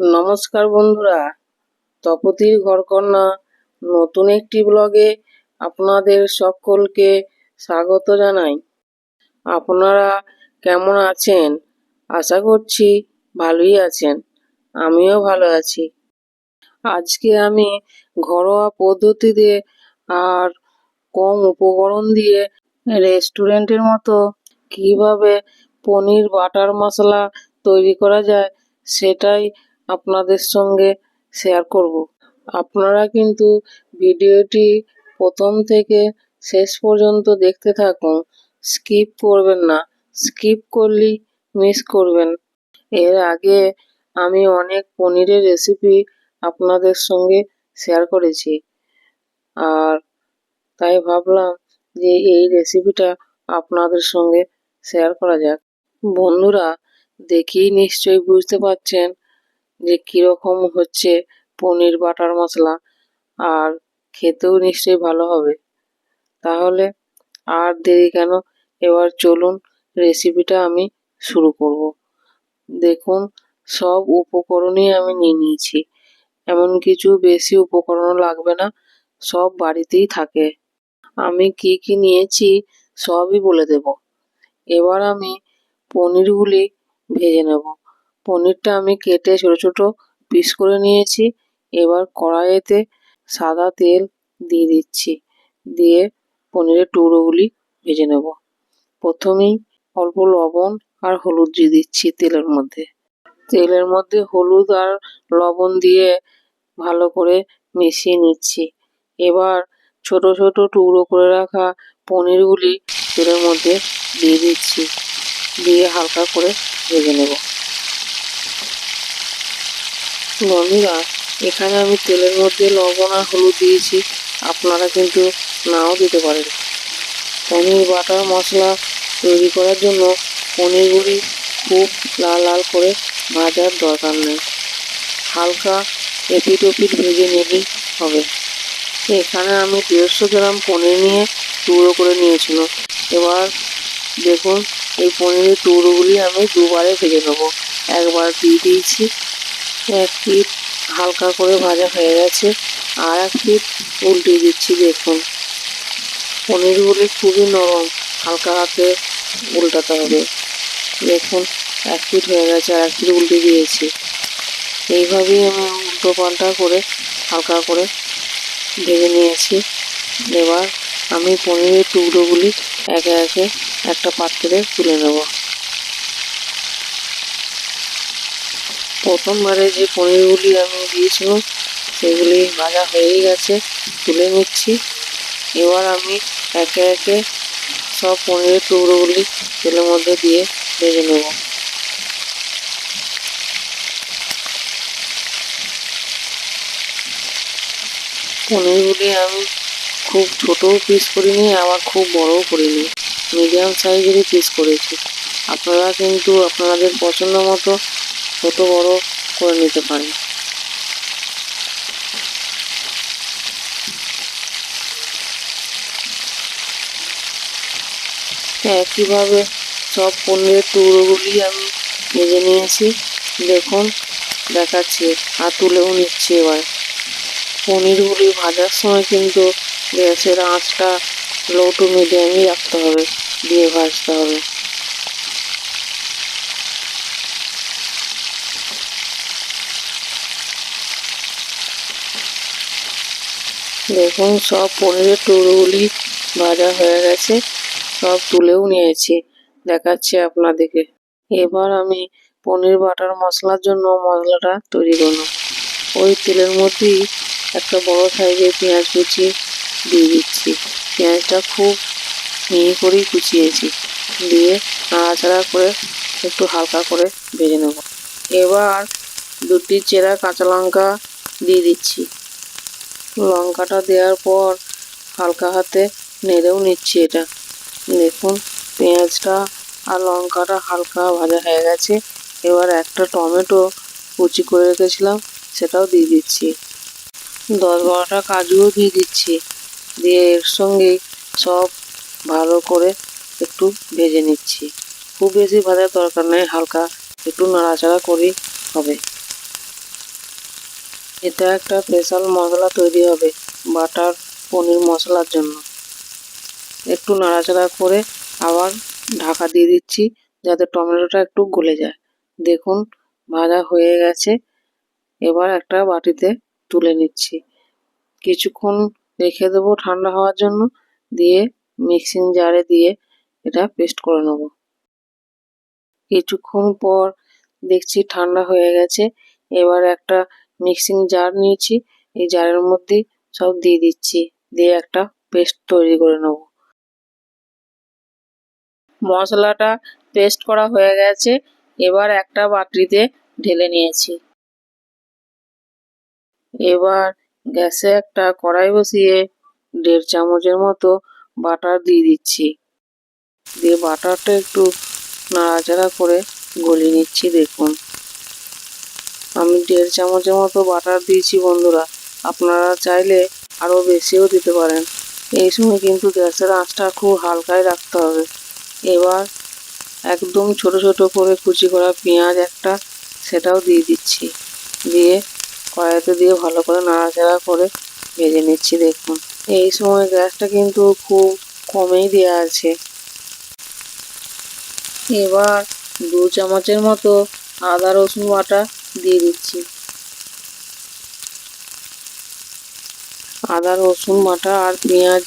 নমস্কার বন্ধুরা, তপতির ঘরকন্যা নতুন একটি ব্লগে আপনাদের সকলকে স্বাগত জানাই। আপনারা কেমন আছেন? আশা করছি ভালোই আছেন, আমিও ভালো আছি। আজকে আমি ঘরোয়া পদ্ধতিতে আর কম উপকরণ দিয়ে রেস্টুরেন্টের মতো কীভাবে পনির, বাটার মশলা তৈরি করা যায়, সেটাই আপনাদের সঙ্গে শেয়ার করব। আপনারা কিন্তু ভিডিওটি প্রথম থেকে শেষ পর্যন্ত দেখতে থাকুন। স্কিপ করবেন না। স্কিপ করলেই মিস করবেন। এর আগে আমি অনেক পনিরের রেসিপি আপনাদের সঙ্গে শেয়ার করেছি। আর তাই ভাবলাম যে এই রেসিপিটা আপনাদের সঙ্গে শেয়ার করা যাক। বন্ধুরা, দেখেই নিশ্চয়ই বুঝতে পারছেন যে কীরকম হচ্ছে পনির বাটার মশলা, আর খেতেও নিশ্চয়ই ভালো হবে। তাহলে আর দেরি কেন? এবার চলুন রেসিপিটা আমি শুরু করব। দেখুন, সব উপকরণই আমি নিয়ে নিয়েছি। এমন কিছু বেশি উপকরণও লাগবে না, সব বাড়িতেই থাকে। আমি কি কি নিয়েছি সবই বলে দেব। এবার আমি পনিরগুলি ভেজে নেব। পনিরটা আমি কেটে ছোটো ছোটো পিস করে নিয়েছি। এবার কড়াইতে সাদা তেল দিয়ে দিচ্ছি। দিয়ে পনিরের টুকরোগুলি ভেজে নেব। প্রথমেই অল্প লবণ আর হলুদ দিয়ে দিচ্ছি তেলের মধ্যে। তেলের মধ্যে হলুদ আর লবণ দিয়ে ভালো করে মিশিয়ে নিচ্ছি। এবার ছোট ছোট টুকরো করে রাখা পনিরগুলি তেলের মধ্যে দিয়ে দিচ্ছি। দিয়ে হালকা করে ভেজে নেব। বন্ধুরা, এখানে আমি তেলের মধ্যে লবণ আর হলুদ দিয়েছি। আপনারা কিন্তু নাও দিতে পারেন। পনির বাটার মশলা তৈরি করার জন্য পনিরগুলি খুব লাল লাল করে ভাজার দরকার নেই। হালকা এপিট ওপিট ভেজে নিলেই হবে। এখানে আমি দেড়শো গ্রাম পনির নিয়ে টুকরো করে নিয়েছিল। এবার দেখুন, এই পনিরের টুকরোগুলি আমি দুবারে ভেজে নেব। একবার দিয়ে দিয়েছি। এক পিঠ হালকা করে ভাজা হয়ে গেছে। আর এক পিঠ উল্টে দিচ্ছি, দেখুন। পনিরগুলি খুবই নরম, হালকা হাতে উল্টাতে হবে। দেখুন, এক পিঠ হয়ে গেছে আর এক পিঠ উল্টে দিয়েছি। এইভাবেই আমি উল্টো পাল্টা করে হালকা করে ভেজে নিয়েছি। এবার আমি পনিরের টুকরোগুলি একে একে একটা পাত্রে তুলে নেব। প্রথমবারে যে পনিরগুলি আমি দিয়েছিলাম, সেগুলি ভাজা হয়েই গেছে, তুলে নিচ্ছি। এবার আমি একে একে সব পনিরের টুকরোগুলি তেলের মধ্যে দিয়ে ভেজে নেব। পনিরগুলি আমি খুব ছোটও পিস করিনি, আবার খুব বড়ও করিনি। মিডিয়াম সাইজেরই পিস করেছি। আপনারা কিন্তু আপনাদের পছন্দ মতো ছোট বড় করে নিতে পারি। একইভাবে সব পনিরের টুকরোগুলি আমি ভেজে নিয়েছি, দেখুন, দেখাচ্ছি, আর তুলেও নিচ্ছি এবার। পনিরগুলি ভাজার সময় কিন্তু গ্যাসের আঁচটা লো টু মিডিয়ামই রাখতে হবে, দিয়ে ভাজতে হবে। দেখুন, সব পনিরের টুকরোগুলি ভাজা হয়ে গেছে, সব তুলেও নিয়েছি, দেখাচ্ছি আপনাদেরকে। এবার আমি পনির বাটার মশলার জন্য মশলাটা তৈরি করলাম ওই তেলের মধ্যেই একটা বড় সাইজের পেঁয়াজ কুচি দিয়ে দিচ্ছি। পেঁয়াজটা খুব মিহি করেই কুচিয়েছি। দিয়ে নাড়াচাড়া করে একটু হালকা করে ভেজে নেব। এবার দুটি চেরা কাঁচা লঙ্কা দিয়ে দিচ্ছি। লঙ্কাটা দেওয়ার পর হালকা হাতে নেড়েও নিচ্ছি এটা। দেখুন, পেঁয়াজটা আর লঙ্কাটা হালকা ভাজা হয়ে গেছে। এবার একটা টমেটো কুচি করে রেখেছিলাম, সেটাও দিয়ে দিচ্ছি। দশ বারোটা কাজুও দিয়ে দিচ্ছি। দিয়ে এর সঙ্গে সব ভালো করে একটু ভেজে নিচ্ছি। খুব বেশি ভাজার দরকার নেই, হালকা একটু নাড়াচাড়া করেই হবে। এটা একটা স্পেশাল মশলা তৈরি হবে, বাটার পনির মশলার জন্য। একটু নাড়াচাড়া করে আবার ঢাকা দিয়ে দিচ্ছি, যাতে টমেটোটা একটু গলে যায়। দেখুন, ভাজা হয়ে গেছে। এবার একটা বাটিতে তুলে নিচ্ছি। কিছুক্ষণ রেখে দেবো ঠান্ডা হওয়ার জন্য, দিয়ে মিক্সিং জারে দিয়ে এটা পেস্ট করে নেব। কিছুক্ষণ পর দেখছি ঠান্ডা হয়ে গেছে। এবার একটা মিক্সিং জার নিয়েছি। এই জারের মধ্যে সব দিয়ে দিচ্ছি। দিয়ে একটা পেস্ট তৈরি করে নেব। মশলাটা পেস্ট করা হয়ে গেছে। এবার একটা বাটিতে ঢেলে নিয়েছি। এবার গ্যাসে একটা কড়াই বসিয়ে দেড় চামচের মতো বাটার দিয়ে দিচ্ছি। দিয়ে বাটারটা একটু নাড়াচাড়া করে গলিয়ে নিচ্ছি, দেখুন। আমি দেড় চামচের মতো বাটার দিয়েছি বন্ধুরা। আপনারা চাইলে আরও বেশিও দিতে পারেন। এই সময় কিন্তু গ্যাসের আঁচটা খুব হালকায় রাখতে হবে। এবার একদম ছোট ছোট করে কুচি করা পেঁয়াজ একটা সেটাও দিয়ে দিচ্ছি। দিয়ে কড়াইতে দিয়ে ভালো করে নাড়াচাড়া করে ভেজে নিচ্ছি, দেখুন। এই সময় গ্যাসটা কিন্তু খুব কমেই দেওয়া আছে। এবার দু চামচের মতো আদা রসুন বাটা দিয়ে দিচ্ছি। আদা, রসুন, বাটা আর পেঁয়াজ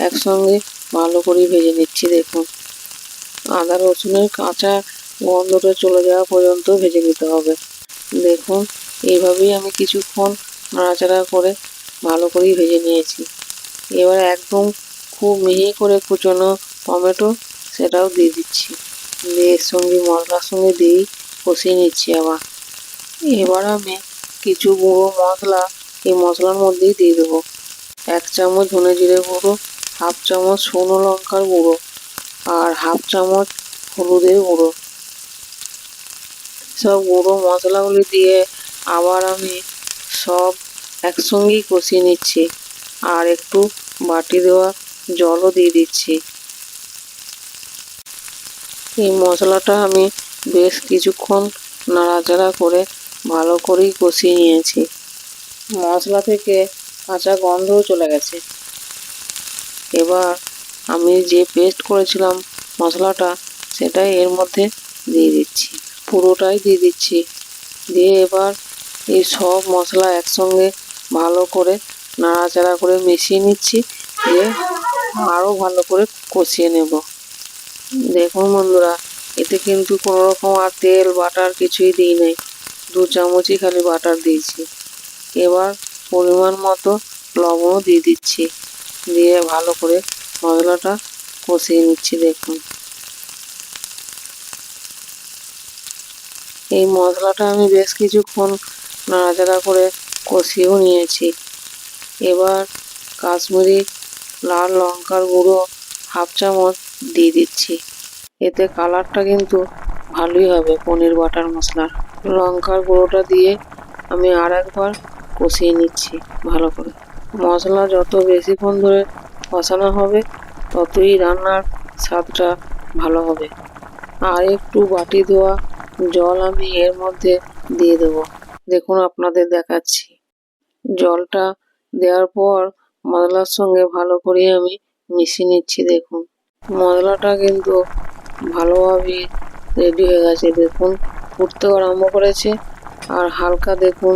একসঙ্গে ভালো করে ভেজে নিচ্ছি, দেখুন। আদা, রসুনের কাঁচা গন্ধটা চলে যাওয়া পর্যন্ত ভেজে নিতে হবে। দেখুন, এইভাবেই আমি কিছুক্ষণ নাড়াচাড়া করে ভালো করেই ভেজে নিয়েছি। এবার একদম খুব মিহি করে কুচনো টমেটো সেটাও দিয়ে দিচ্ছি। দিয়ে সঙ্গে মশলার সঙ্গে দিয়েই কষিয়ে নিচ্ছি আবার। এবার আমি কিছু গুঁড়ো মশলা এই মশলার মধ্যেই দিয়ে দেবো। এক চামচ ধনে জিরে গুঁড়ো, হাফ চামচ শুকনো লঙ্কার গুঁড়ো আর হাফ চামচ হলুদের গুঁড়ো। সব গুঁড়ো মশলাগুলি দিয়ে আবার আমি সব একসঙ্গেই কষিয়ে নিচ্ছি আর একটু বাটি দেওয়া জলও দিয়ে দিচ্ছি। এই মশলাটা আমি বেশ কিছুক্ষণ নাড়াচাড়া করে ভালো করেই কষিয়ে নিয়েছি। মশলা থেকে কাঁচা গন্ধও চলে গেছে। এবার আমি যে পেস্ট করেছিলাম মশলাটা, সেটাই এর মধ্যে দিয়ে দিচ্ছি। পুরোটাই দিয়ে দিচ্ছি। দিয়ে এবার এই সব মশলা একসঙ্গে ভালো করে নাড়াচাড়া করে মিশিয়ে নিচ্ছি। দিয়ে আরও ভালো করে কষিয়ে নেব। দেখুন বন্ধুরা, এতে কিন্তু কোনো রকম আর তেল, বাটার কিছুই দিই নাই। দু চামচই খালি বাটার দিয়েছি। এবার পরিমাণ মতো লবণও দিয়ে দিচ্ছি। দিয়ে ভালো করে মশলাটা কষিয়ে নিচ্ছি দেখুন। এই মশলাটা আমি বেশ কিছুক্ষণ নাড়াচাড়া করে কষিয়েও নিয়েছি। এবার কাশ্মীরি লাল লঙ্কার গুঁড়ো হাফ চামচ দিয়ে দিচ্ছি। এতে কালারটা কিন্তু ভালোই হবে পনির বাটার মশলার। লঙ্কার গুঁড়োটা দিয়ে আমি আর একবার কষিয়ে নিচ্ছি ভালো করে। মশলা যত বেশিক্ষণ ধরে কষানো হবে, ততই রান্নার স্বাদটা ভালো হবে। আর একটু বাটি দেওয়া জল আমি এর মধ্যে দিয়ে দেব। দেখুন আপনাদের দেখাচ্ছি। জলটা দেওয়ার পর মশলার সঙ্গে ভালো করে আমি মিশিয়ে নিচ্ছি, দেখুন। মশলাটা কিন্তু ভালোভাবে রেডি হয়ে গেছে, দেখুন। ফুটতেও আরম্ভ করেছে। আর হালকা দেখুন,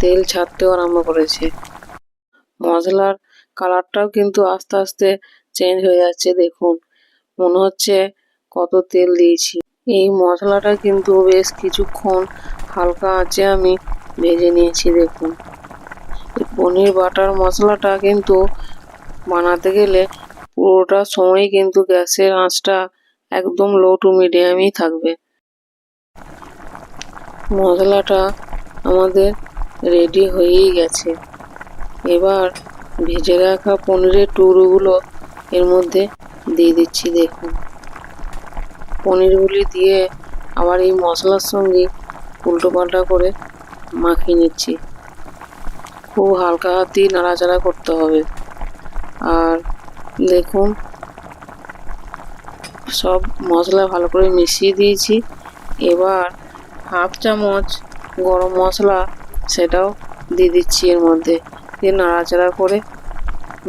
তেল ছাড়তেও আরম্ভ করেছে। মশলার কালারটাও কিন্তু আস্তে আস্তে চেঞ্জ হয়ে যাচ্ছে, দেখুন। মনে হচ্ছে কত তেল দিয়েছি। এই মশলাটা কিন্তু বেশ কিছুক্ষণ হালকা আঁচে আমি ভেজে নিয়েছি, দেখুন। পনির বাটার মশলাটা কিন্তু বানাতে গেলে পুরোটা সময় কিন্তু গ্যাসের আঁচটা একদম লো টু মিডিয়ামই থাকবে। মশলাটা আমাদের রেডি হয়েই গেছে। এবার ভেজে রাখা পনিরের টুকরোগুলো এর মধ্যে দিয়ে দিচ্ছি, দেখুন। পনিরগুলি দিয়ে আবার এই মশলার সঙ্গে উল্টো পাল্টা করে মাখিয়ে নিচ্ছি। খুব হালকা হাতেই নাড়াচাড়া করতে হবে। আর দেখুন, সব মশলা ভালো করে মিশিয়ে দিয়েছি। এবার হাফ চামচ গরম মশলা সেটাও দিয়ে দিচ্ছি এর মধ্যে। দিয়ে নাড়াচাড়া করে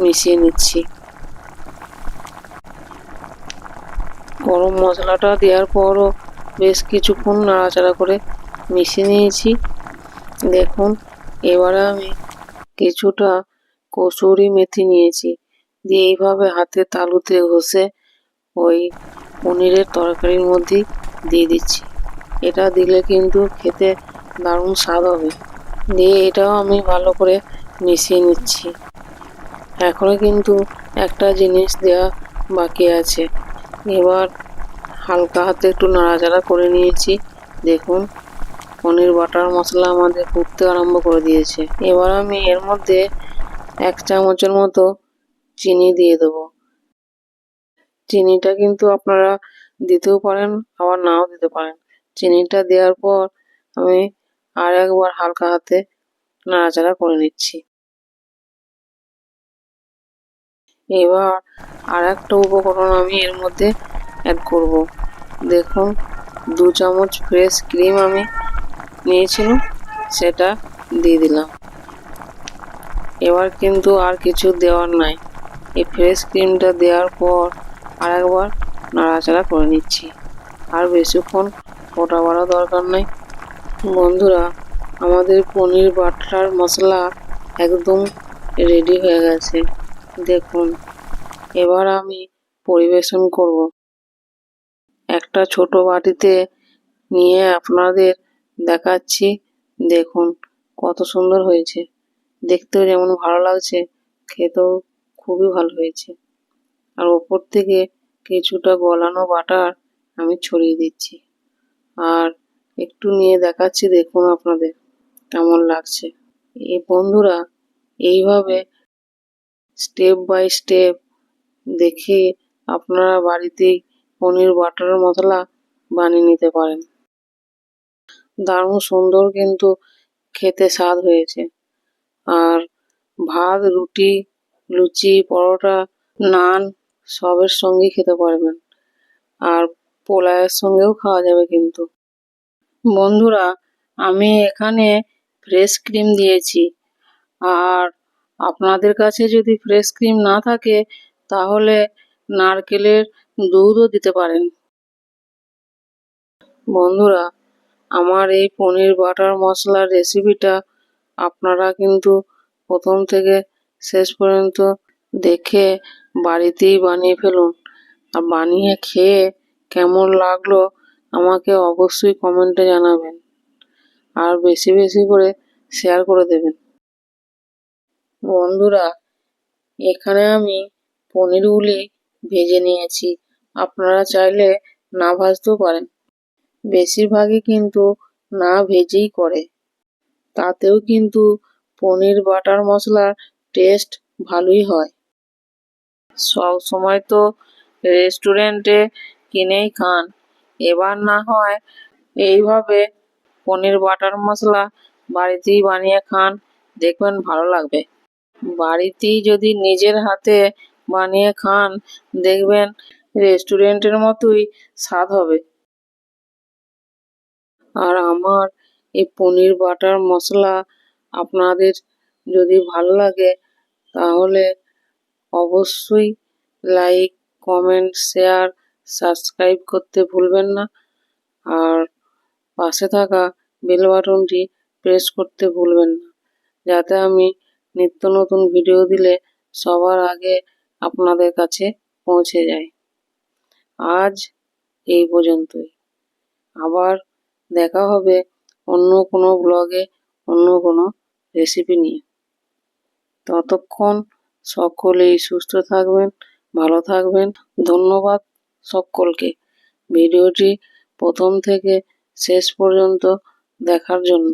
মিশিয়ে নিচ্ছি। গরম মশলাটা দেওয়ার পরও বেশ কিছুক্ষণ নাড়াচাড়া করে মিশিয়ে নিয়েছি। দেখুন, এবারে আমি কিছুটা কসুরি মেথি নিয়েছি। দিয়ে এইভাবে হাতে তালুতে ঘষে ওই পনিরের তরকারির মধ্যে দিয়ে দিচ্ছি। এটা দিলে কিন্তু খেতে দারুণ স্বাদ হবে। দিয়ে এটাও আমি ভালো করে মিশিয়ে নিচ্ছি। এখনও কিন্তু একটা জিনিস দেওয়া বাকি আছে। এবার হালকা হাতে একটু নাড়াচাড়া করে নিয়েছি। দেখুন, পনির বাটার মশলা আমাদের ফুটতে আরম্ভ করে দিয়েছে। এবার আমি এর মধ্যে এক চামচের মতো চিনি দিয়ে দেবো। চিনিটা কিন্তু আপনারা দিতেও পারেন, আবার নাও দিতে পারেন। চিনিটা দেওয়ার পর আমি আর একবার হালকা হাতে নাড়াচাড়া করে নিচ্ছি। এবার আর একটা উপকরণ আমি এর মধ্যে অ্যাড করব। দেখুন, দু চামচ ফ্রেশ ক্রিম আমি নিয়েছিলাম, সেটা দিয়ে দিলাম। এবার কিন্তু আর কিছু দেওয়ার নাই। এই ফ্রেশ ক্রিমটা দেওয়ার পর আর একবার নাড়াচাড়া করে নিচ্ছি। আর বেশিক্ষণ ফোটা বাড়া দরকার নেই। বন্ধুরা, আমাদের পনির বাটার মশলা একদম রেডি হয়ে গেছে। দেখুন, এবার আমি পরিবেশন করব। একটা ছোট বাটিতে নিয়ে আপনাদের দেখাচ্ছি। দেখুন, কত সুন্দর হয়েছে। দেখতেও যেমন ভালো লাগছে, খেতেও খুবই ভালো হয়েছে। আর ওপর থেকে কিছুটা গলানো বাটার আমি ছড়িয়ে দিচ্ছি। আর একটু নিয়ে দেখাচ্ছি, দেখুন আপনাদের কেমন লাগছে। এ বন্ধুরা, এইভাবে স্টেপ বাই স্টেপ দেখে আপনারা বাড়িতেই পনির বাটার মশলা বানিয়ে নিতে পারেন। দারুণ সুন্দর কিন্তু খেতে স্বাদ হয়েছে। আর ভাত, রুটি, লুচি, পরোটা, নান সবের সঙ্গে খেতে পারবেন। আর পোলাওয়ের সঙ্গেও খাওয়া যাবে কিন্তু। বন্ধুরা, আমি এখানে ফ্রেশ ক্রিম দিয়েছি। আর আপনাদের কাছে যদি ফ্রেশ ক্রিম না থাকে, তাহলে নারকেলের দুধও দিতে পারেন। বন্ধুরা, আমার এই পনির বাটার মশলার রেসিপিটা আপনারা কিন্তু প্রথম থেকে শেষ পর্যন্ত দেখে বাড়িতেই বানিয়ে ফেলুন। আর বানিয়ে খেয়ে কেমন লাগল আমাকে অবশ্যই কমেন্টে জানাবেন। আর বেশি বেশি করে শেয়ার করে দেবেন। বন্ধুরা, এখানে আমি পনিরগুলি ভেজে নিয়েছি। আপনারা চাইলে না ভাজতেও পারেন। বেশিরভাগই কিন্তু না ভেজেই করে। তাতেও কিন্তু পনির বাটার মশলার টেস্ট ভালোই হয়। সব সময় তো রেস্টুরেন্টে কিনেই খান। এবার না হয় এইভাবে পনির, বাটার মশলা বাড়িতেই বানিয়ে খান, দেখবেন ভালো লাগবে। বাড়িতেই যদি নিজের হাতে বানিয়ে খান, দেখবেন রেস্টুরেন্টের মতোই স্বাদ হবে। আর আমার এই পনির, বাটার মশলা আপনাদের যদি ভালো লাগে, তাহলে অবশ্যই লাইক, কমেন্ট, শেয়ার সাবস্ক্রাইব করতে ভুলবেন না। আর পাশে থাকা বেল বাটনটি প্রেস করতে ভুলবেন না। যাতে আমি নিত্য নতুন ভিডিও দিলে সবার আগে আপনাদের কাছে পৌঁছে যায়। আজ এই পর্যন্তই। আবার দেখা হবে অন্য কোনো ব্লগে অন্য কোনো রেসিপি নিয়ে। ততক্ষণ সকলেই সুস্থ থাকবেন, ভালো থাকবেন। ধন্যবাদ। সকলকে। ভিডিওটি প্রথম থেকে শেষ পর্যন্ত দেখার জন্য।